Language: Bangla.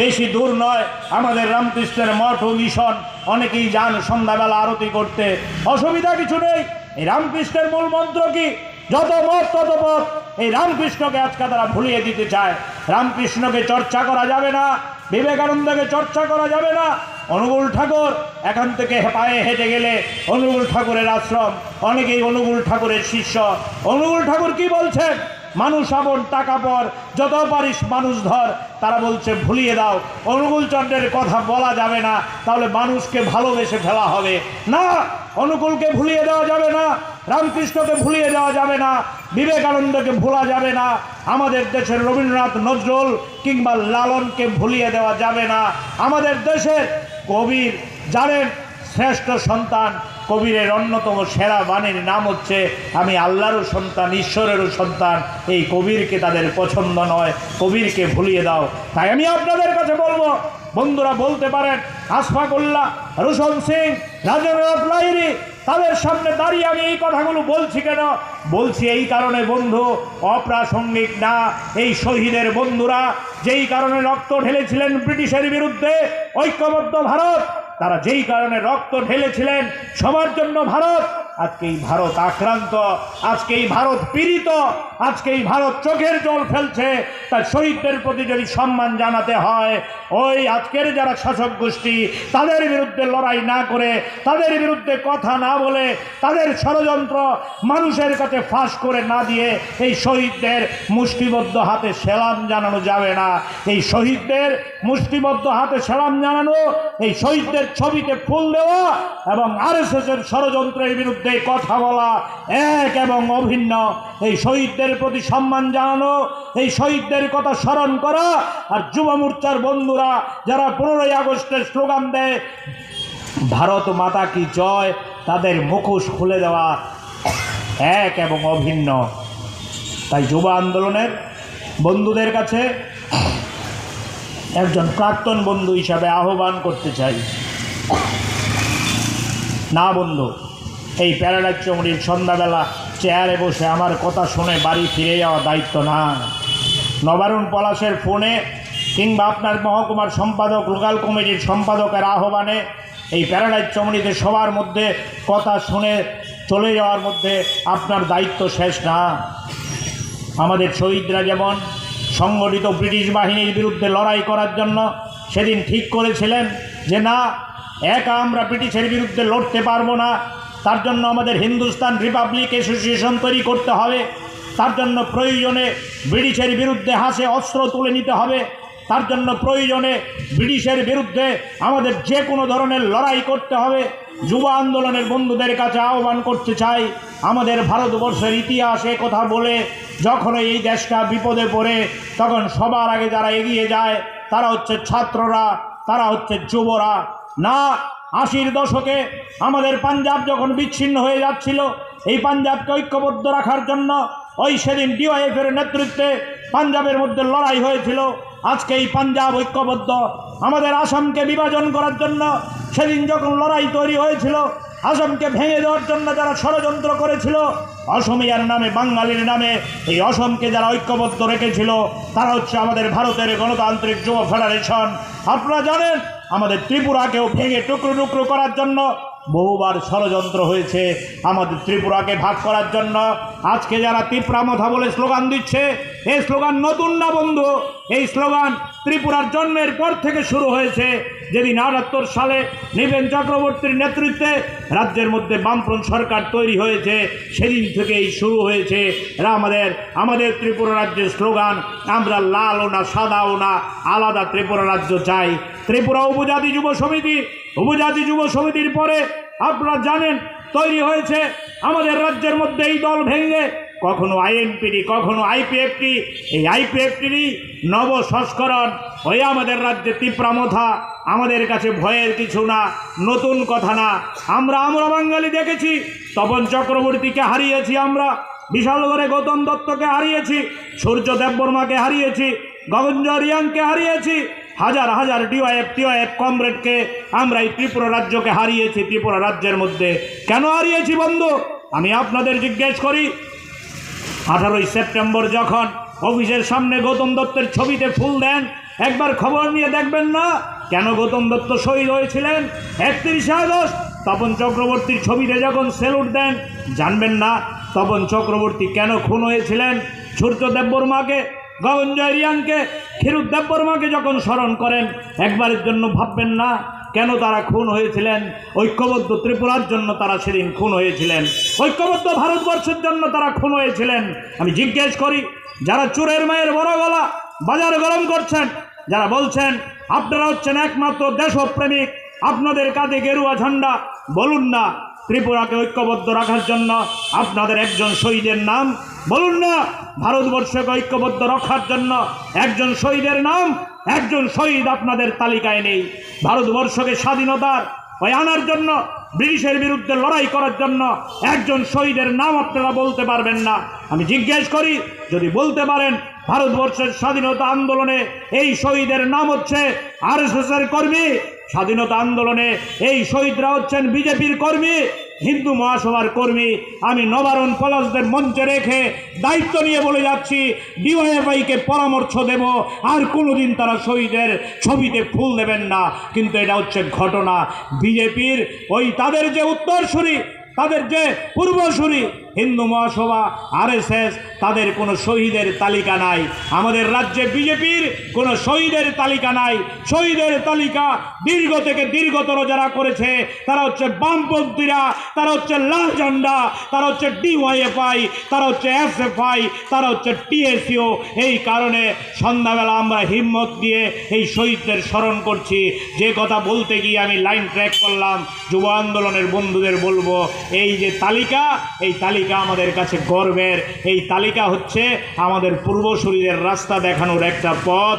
বেশি দূর নয়, আমাদের রামকৃষ্ণের মঠ ও মিশন, অনেকেই যান সন্ধ্যাবেলা আরতি করতে। অসুবিধা কিছু নেই, এই রামকৃষ্ণের মূল মন্ত্র কি? যত মত, তত পথ। এই রামকৃষ্ণকে আজকে তারা ভুলিয়ে দিতে চায়। রামকৃষ্ণকে চর্চা করা যাবে না, বিবেকানন্দকে চর্চা করা যাবে না। অনুকূল ঠাকুর, এখান থেকে পায়ে হেঁটে গেলে অনুকূল ঠাকুরের আশ্রম, অনেকেই অনুকূল ঠাকুরের শিষ্য। অনুকূল ঠাকুর কি বলছেন? মানুষ আপন, টাকা পর, যত পারিস মানুষ ধর। তারা বলছে, ভুলিয়ে দাও। অনুকূল চন্দ্রের কথা বলা যাবে না। তাহলে মানুষকে ভালোবেসে ফেলা হবে। না, অনুকূলকে ভুলিয়ে দেওয়া যাবে না। রামকৃষ্ণকে ভুলিয়ে দেওয়া যাবে না। বিবেকানন্দকে ভোলা যাবে না। আমাদের দেশের রবীন্দ্রনাথ নজরুল কিংবা লালনকে ভুলিয়ে দেওয়া যাবে না। আমাদের দেশের কবির জানেন শ্রেষ্ঠ সন্তান কবিরের অন্যতম সেরা বাণীর নাম হচ্ছে, আমি আল্লাহরও সন্তান, ঈশ্বরেরও সন্তান। এই কবিরকে তাদের পছন্দ নয়। কবিরকে ভুলিয়ে দাও। তাই আমি আপনাদের কাছে বলব, বন্ধুরা বলতে পারেন আশফাকুল্লাহ রুশন সিং রাজেন্দ্রনাথ লাহিরি তাদের সামনে দাঁড়িয়ে আমি এই কথাগুলো বলছি কেন? বলছি এই কারণে, বন্ধু, অপ্রাসঙ্গিক না। এই শহীদের বন্ধুরা যেই কারণে রক্ত ঢেলেছিলেন ব্রিটিশের বিরুদ্ধে, ঐক্যবদ্ধ ভারত তারা যেই কারণে রক্ত ঢেলেছিলেন সবার জন্য ভারত আজকে এই ভারত আক্রান্ত আজকে এই ভারত পীড়িত আজকে এই ভারত চোখের জল ফেলছে। তার শহীদদের প্রতি যদি সম্মান জানাতে হয়, ওই আজকের যারা শাসক গোষ্ঠী, তাদের বিরুদ্ধে লড়াই না করে, তাদের বিরুদ্ধে কথা না বলে, তাদের ষড়যন্ত্র মানুষের কাছে ফাঁস করে না দিয়ে এই শহীদদের মুষ্টিবদ্ধ হাতে সেলাম জানানো যাবে না। এই শহীদদের মুষ্টিবদ্ধ হাতে সেলাম জানানো, এই শহীদদের ছবিতে ফুল দেওয়া এবং আরএসএসের ষড়যন্ত্রের বিরুদ্ধে কথা বলা এক এবং অভিন্ন। এই শহীদদের প্রতি সম্মান জানানো, এই শহীদদের কথা স্মরণ করা আর যুব মোর্চার বন্ধুরা যারা পনেরোই আগস্টের স্লোগান দেয়, ভারত মাতা কি জয় তাদের মুখোশ খুলে দেওয়া এক এবং অভিন্ন। তাই যুব আন্দোলনের বন্ধুদের কাছে একজন প্রাক্তন বন্ধু হিসাবে আহ্বান করতে চাই। না বন্ধু এই প্যারাডাইজ চমড়ির সন্ধ্যাবেলা চেয়ারে বসে আমার কথা শুনে বাড়ি ফিরে যাওয়া দায়িত্ব না নবারুণ পলাশের ফোনে কিংবা আপনার মহকুমার সম্পাদক লোকাল কমিটির সম্পাদকের আহ্বানে এই প্যারাডাইজ চমড়িতে সবার মধ্যে কথা শুনে চলে যাওয়ার মধ্যে আপনার দায়িত্ব শেষ না আমাদের শহীদরা যেমন সংগঠিত ব্রিটিশ বাহিনীর বিরুদ্ধে লড়াই করার জন্য সেদিন ঠিক করেছিলেন যে না, একা আমরা ব্রিটিশের বিরুদ্ধে লড়তে পারব না তার জন্য আমাদের হিন্দুস্তান রিপাবলিক অ্যাসোসিয়েশন তৈরি করতে হবে। তার জন্য প্রয়োজনে ব্রিটিশের বিরুদ্ধে হাসে অস্ত্র তুলে নিতে হবে। তার জন্য প্রয়োজনে ব্রিটিশের বিরুদ্ধে আমাদের যে কোনো ধরনের লড়াই করতে হবে। যুব আন্দোলনের বন্ধুদের কাছে আহ্বান করতে চাই। আমাদের ভারতবর্ষের ইতিহাসে কথা বলে যখন এই দেশটা বিপদে পড়ে, তখন সবার আগে যারা এগিয়ে যায়, তারা হচ্ছে ছাত্ররা, তারা হচ্ছে যুবরা। না আশির দশকে আমাদের পাঞ্জাব যখন বিচ্ছিন্ন হয়ে যাচ্ছিল, এই পাঞ্জাবকে ঐক্যবদ্ধ রাখার জন্য ওই সেদিন ডিওয়াইএফের নেতৃত্বে পাঞ্জাবের মধ্যে লড়াই হয়েছিল। আজকে এই পাঞ্জাব ঐক্যবদ্ধ। আমাদের আসামকে বিভাজন করার জন্য সেদিন যখন লড়াই তৈরি হয়েছিল, আসামকে ভেঙে দেওয়ার জন্য যারা ষড়যন্ত্র করেছিল, অসমিয়ার নামে, বাঙালির নামে, এই অসমকে যারা ঐক্যবদ্ধ রেখেছিল, তারা হচ্ছে আমাদের ভারতের গণতান্ত্রিক যুব ফেডারেশন। আপনারা জানেন আমাদের ত্রিপুরাকেও ভেঙে টুকরো টুকরো করার জন্য বহুবার ষড়যন্ত্র হয়েছে। আমাদের ত্রিপুরাকে ভাগ করার জন্য আজকে যারা তিপ্রামথা বলে স্লোগান দিচ্ছে, এই স্লোগান নতুন না বন্ধু? এই স্লোগান ত্রিপুরার জন্মের পর থেকে শুরু হয়েছে। যেদিন আটাত্তর সালে নিবেন চক্রবর্তীর নেতৃত্বে রাজ্যের মধ্যে বামফ্রন্ট সরকার তৈরি হয়েছে, সেদিন থেকেই শুরু হয়েছে। আমাদের আমাদের ত্রিপুরা রাজ্যের স্লোগান, আমরা লালও না সাদাও না আলাদা ত্রিপুরা রাজ্য চাই। ত্রিপুরা উপজাতি যুব সমিতি, উপজাতি যুব সমিতির পরে আপনারা জানেন, তৈরি হয়েছে আমাদের রাজ্যের মধ্যে এই দল ভেঙে কখনো আইএনপিডি কখনো আইপিএফটি এই আইপিএফটিরই নব সংস্করণ হয়ে আমাদের রাজ্যে তিপ্রামথা, আমাদের কাছে ভয়ের কিছু না, নতুন কথা না। আমরা আমরা বাঙালি দেখেছি, তপন চক্রবর্তীকে হারিয়েছি আমরা বিশালগড়ে গৌতম দত্তকে হারিয়েছি, সূর্য দেববর্মাকে হারিয়েছি গগনজ রিয়াংকে হারিয়েছি হাজার হাজার ডিওয়াইএফ টিওয়াইএফ কমরেডকে আমরা এই ত্রিপুরা রাজ্যকে হারিয়েছি, ত্রিপুরা রাজ্যের মধ্যে। কেন হারিয়েছি বন্ধু? আমি আপনাদের জিজ্ঞেস করি, আঠারোই সেপ্টেম্বর যখন অফিসের সামনে গৌতম দত্তের ছবিতে ফুল দেন, একবার খবর নিয়ে দেখবেন না? কেন গৌতম দত্ত শহীদ হয়েছিলেন? একত্রিশে আগস্ট, তপন চক্রবর্তীর ছবিতে যখন সেলুট দেন, জানবেন না তপন চক্রবর্তী কেন খুন হয়েছিলেন? সূর্য দেববর্মাকে গগনজয় রিয়াংকে ক্ষীরুদ দেববর্মাকে যখন স্মরণ করেন, একবারের জন্য ভাববেন না কেন তারা খুন হয়েছিলেন, ঐক্যবদ্ধ ত্রিপুরার জন্য তারা সেদিন খুন হয়েছিলেন, ঐক্যবদ্ধ ভারতবর্ষের জন্য তারা খুন হয়েছিলেন। আমি জিজ্ঞেস করি, যারা চোরের মায়ের বড় গলা বাজার গরম করছেন, যারা বলছেন, আপনারা হচ্ছেন একমাত্র দেশপ্রেমিক, আপনাদের কাঁধে গেরুয়া ঝান্ডা, বলুন না ত্রিপুরাকে ঐক্যবদ্ধ রাখার জন্য আপনাদের একজন শহীদের নাম। বলুন না, ভারতবর্ষকে ঐক্যবদ্ধ রক্ষার জন্য একজন শহীদের নাম, একজন শহীদ আপনাদের তালিকায় নেই। ভারতবর্ষকে স্বাধীনতার ওই আনার জন্য, ব্রিটিশের বিরুদ্ধে লড়াই করার জন্য একজন শহীদের নাম আপনারা বলতে পারবেন না। আমি জিজ্ঞেস করি, যদি বলতে পারেন, ভারতবর্ষের স্বাধীনতা আন্দোলনে এই শহীদের নাম হচ্ছে আর এর কর্মী স্বাধীনতা আন্দোলনে এই শহীদরা হচ্ছেন বিজেপির কর্মী, হিন্দু মহাসভার কর্মী। আমি নবারণ পলাশদের মঞ্চে রেখে দায়িত্ব নিয়ে বলে যাচ্ছি ডিওয়াইকে পরামর্শ দেব, আর কোনোদিন তারা শহীদের ছবিতে ফুল দেবেন না। কিন্তু এটা হচ্ছে ঘটনা। বিজেপির ওই তাদের যে উত্তরসূরি তাদের যে পূর্বসূরি হিন্দু মহাসভা, আরএসএস, তাদের কোনো শহীদের তালিকা নাই। আমাদের রাজ্যে বিজেপির কোনো শহীদের তালিকা নাই। শহীদের তালিকা দীর্ঘ থেকে দীর্ঘতর যারা করেছে, তারা হচ্ছে বামপন্থীরা, তারা হচ্ছে লাল ঝান্ডা, তারা হচ্ছে ডিওয়াইএফআই, তারা হচ্ছে এসএফআই, তারা হচ্ছে টিএসইউ। এই কারণে সন্ধ্যাবেলা আমরা হিম্মত দিয়ে এই শহীদদের স্মরণ করছি। যে কথা বলতে গিয়ে আমি লাইন ট্র্যাক করলাম, যুব আন্দোলনের বন্ধুদের বলব এই যে তালিকা, এই তালিকা আমাদের কাছে গর্বের। এই তালিকা হচ্ছে আমাদের পূর্বশরীরের রাস্তা দেখানোর একটা পথ।